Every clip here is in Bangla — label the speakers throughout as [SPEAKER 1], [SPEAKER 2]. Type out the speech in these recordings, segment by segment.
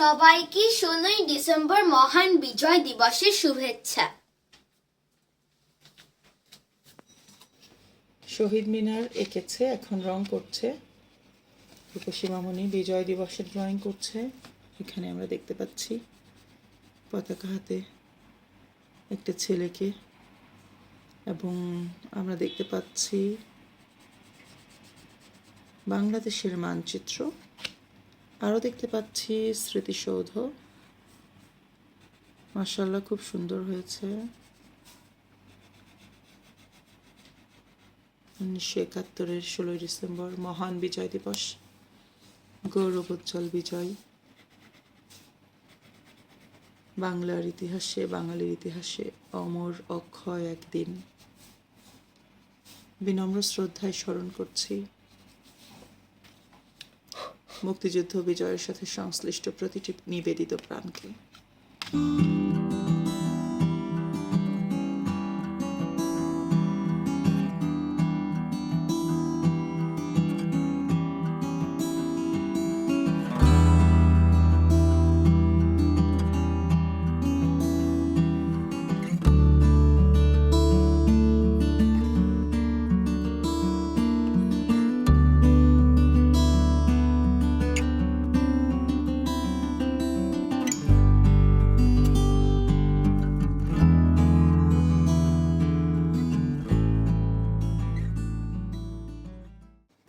[SPEAKER 1] সবাইকে ষোলোই ডিসেম্বর মহান বিজয় দিবসের শুভেচ্ছা।
[SPEAKER 2] শহীদ মিনার এঁকেছে, এখন রং করছে। রূপসী বিজয় দিবসের ড্রয়িং করছে। এখানে আমরা দেখতে পাচ্ছি পতাকা হাতে একটা ছেলেকে এবং আমরা দেখতে পাচ্ছি বাংলাদেশের মানচিত্র। আরও দেখতে পাচ্ছি স্মৃতিসৌধ। মার্শাল্লাহ খুব সুন্দর হয়েছে। উনিশশো একাত্তরের ষোলোই ডিসেম্বর, মহান বিজয় দিবস, গৌরবোজ্জ্বল বিজয়। বাংলার ইতিহাসে, বাঙালির ইতিহাসে অমর অক্ষয় একদিন। বিনম্র শ্রদ্ধায় স্মরণ করছি। মুক্তিযুদ্ধ বিজয়ের সাথে সংশ্লিষ্ট প্রতিটি নিবেদিত প্রাণকে।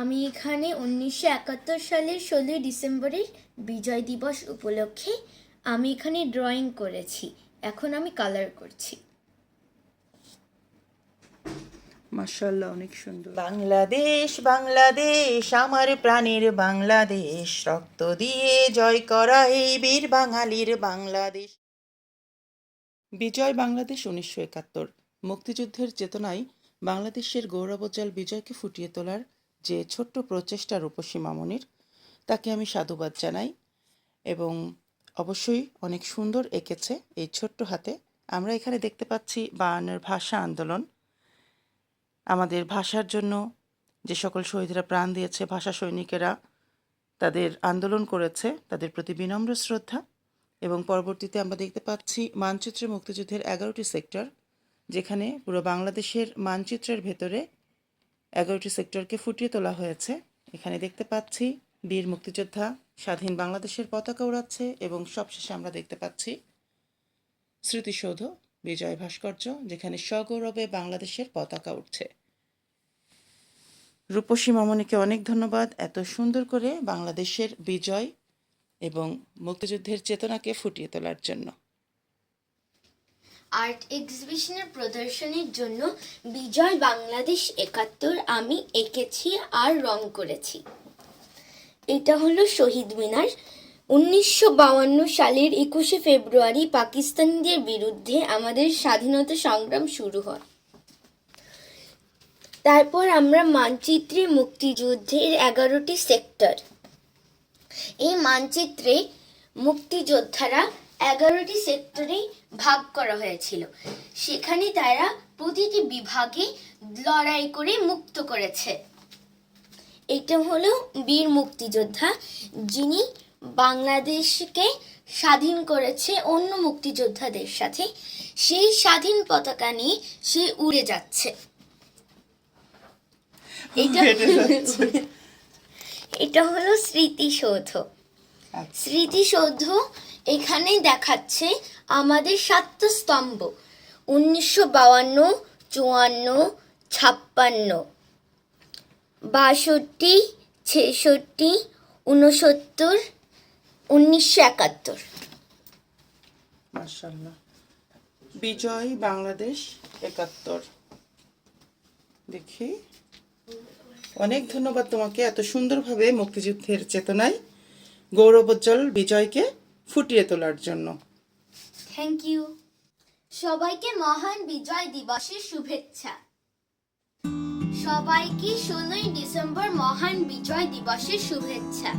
[SPEAKER 1] আমি এখানে উনিশশো একাত্তর সালের ষোলোই ডিসেম্বরের বিজয় দিবস উপলক্ষে আমি এখানে ড্রয়িং করেছি। এখন আমি কালার করছি।
[SPEAKER 2] মাশাল্লাহ অনেক সুন্দর। বাংলাদেশ বাংলাদেশ আমার প্রাণের বাংলাদেশ রক্ত দিয়ে জয় করা এই বীর বাঙালির বাংলাদেশ। বিজয় বাংলাদেশ উনিশশো একাত্তর। মুক্তিযুদ্ধের চেতনায় বাংলাদেশের গৌরবোজ্জ্বল বিজয়কে ফুটিয়ে তোলার যে ছোট্ট প্রচেষ্টা রূপসী মামনির তাকে আমি সাধুবাদ জানাই এবং অবশ্যই অনেক সুন্দর এঁকেছে এই ছোট্ট হাতে। আমরা এখানে দেখতে পাচ্ছি বায়ান্নের ভাষা আন্দোলন। আমাদের ভাষার জন্য যে সকল শহীদরা প্রাণ দিয়েছে, ভাষা সৈনিকেরা তাদের আন্দোলন করেছে, তাদের প্রতি বিনম্র শ্রদ্ধা এবং পরবর্তীতে আমরা দেখতে পাচ্ছি মানচিত্রে মুক্তিযুদ্ধের এগারোটি সেক্টর, যেখানে পুরো বাংলাদেশের মানচিত্রের ভেতরে এগারোটি সেক্টরকে ফুটিয়ে তোলা হয়েছে। এখানে দেখতে পাচ্ছি বীর মুক্তিযোদ্ধা, স্বাধীন বাংলাদেশের পতাকা উড়াচ্ছে এবং সবশেষে আমরা দেখতে পাচ্ছি স্মৃতিসৌধ, বিজয় ভাস্কর্য, যেখানে সগৌরবে বাংলাদেশের পতাকা উঠছে রূপসী মামনিকে অনেক ধন্যবাদ এত সুন্দর করে বাংলাদেশের বিজয় এবং মুক্তিযুদ্ধের চেতনাকে ফুটিয়ে তোলার জন্য।
[SPEAKER 1] আর্ট এক্সিবিশনের প্রদর্শনীর জন্য বিজয় বাংলাদেশ একাত্তর আমি এঁকেছি আর রং করেছি। এটা হলো শহীদ মিনার। উনিশশো সালের একুশে ফেব্রুয়ারি পাকিস্তানিদের বিরুদ্ধে আমাদের স্বাধীনতা সংগ্রাম শুরু হয়। তারপর আমরা মানচিত্রে মুক্তিযুদ্ধের এগারোটি সেক্টর। এই মানচিত্রে মুক্তিযোদ্ধারা এগারোটি সেক্টরে ভাগ করা হয়েছিল। সেখানে তারা প্রতিটি বিভাগে লড়াই করে মুক্ত করেছে। এটা হলো বীর মুক্তিযোদ্ধা যিনি বাংলাদেশকে স্বাধীন করেছে অন্য মুক্তিযোদ্ধাদের সাথে। সেই স্বাধীন পতাকা নিয়ে সে উড়ে যাচ্ছে। এটা এটা হলো স্মৃতিসৌধ। স্মৃতিসৌধ এখানে দেখাচ্ছে আমাদের সাতটা স্তম্ভ উনিশশো বাউান্ন চুয়ান্ন, ছাপ্পান্ন, বাষট্টি, ছেষট্টি উনসত্তর উনিশশো একাত্তর।
[SPEAKER 2] বিজয় বাংলাদেশ একাত্তর। দেখি। অনেক ধন্যবাদ তোমাকে এত সুন্দরভাবে মুক্তিযুদ্ধের চেতনায়। গৌরবোজ্জ্বল বিজয়কে ফুটিয়ে তোলার জন্য।
[SPEAKER 1] থ্যাংক ইউ সবাইকে মহান বিজয় দিবসের শুভেচ্ছা। সবাইকে ষোলোই ডিসেম্বর মহান বিজয় দিবসের শুভেচ্ছা।